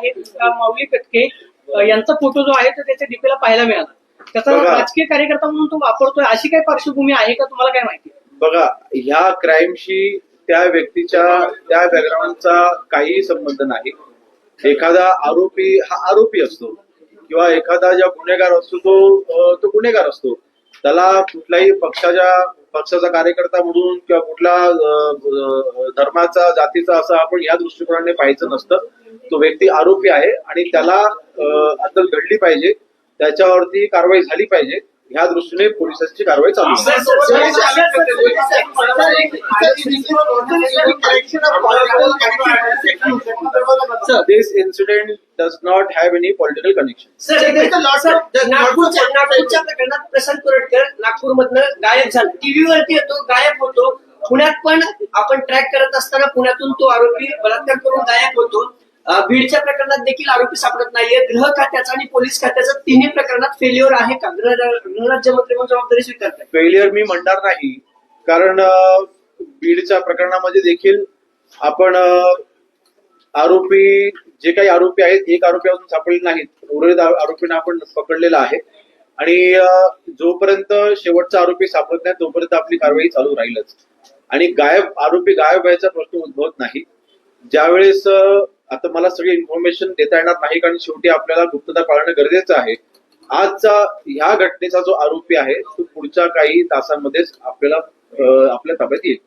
आहे अ, माऊली कटके यांचा फोटो जो आहे तो त्याच्या डीपीला पाहायला मिळाला. त्याचा. राजकीय कार्यकर्ता म्हणून तो वापरतोय अशी काही पार्श्वभूमी आहे का? तुम्हाला काय माहिती बघा ह्या क्राईमशी त्या व्यक्तीच्या त्या बॅकग्राऊंडचा काहीही संबंध नाही. एखादा आरोपी हा आरोपी असतो. किंवा एखादा ज्या गुन्हेगार असतो तो तो गुन्हेगार असतो. त्याला कुठल्याही पक्षाच्या पक्षाचा कार्यकर्ता म्हणून किंवा कुठला धर्माचा जातीचा असं आपण या दृष्टिकोनाने पाहायचं नसतं. तो व्यक्ती आरोपी आहे आणि त्याला अं, अद्दल घडली पाहिजे. त्याच्यावरती कारवाई झाली पाहिजे. ह्या दृष्टीने पोलिसांची कारवाई चालू आहे not have any political connection. नागपूरच्या नागपूरच्या प्रकरणात प्रशांत कोरटकर नागपूरमधनं गायब झाला टीव्हीवरती येतो गायब होतो पुण्यात पण आपण ट्रॅक करत असताना पुण्यातून तो आरोपी बलात्कार करून गायब होतो बीडच्या प्रकरणात देखील आरोपी सापडत नाहीये. गृह खात्याचा आणि पोलीस खात्याचा तिन्ही प्रकरणात फेल्युअर आहे का? गृहराज्यमंत्री म्हणून जबाबदारी स्वीकारताय. फेल्युअर मी म्हणणार नाही. कारण बीडच्या प्रकरणामध्ये देखील आपण आरोपी जे काही आरोपी आहेत एक आरोपी अजून सापडले नाहीत उर्वरित आरोपींना आपण पकडलेला आहे. आणि जोपर्यंत शेवटचा आरोपी सापडत नाही तोपर्यंत आपली कारवाई चालू राहीलच. आणि गायब आरोपी गायब व्हायचा प्रश्न उद्भवत नाही. ज्यावेळेस आता मला सगळी इन्फॉर्मेशन देता येणार नाही कारण शेवटी आपल्याला गुप्तता पाळणं गरजेचं आहे आजचा ह्या घटनेचा जो आरोपी आहे तो पुढच्या काही तासांमध्येच आपल्याला आपल्या ताब्यात येईल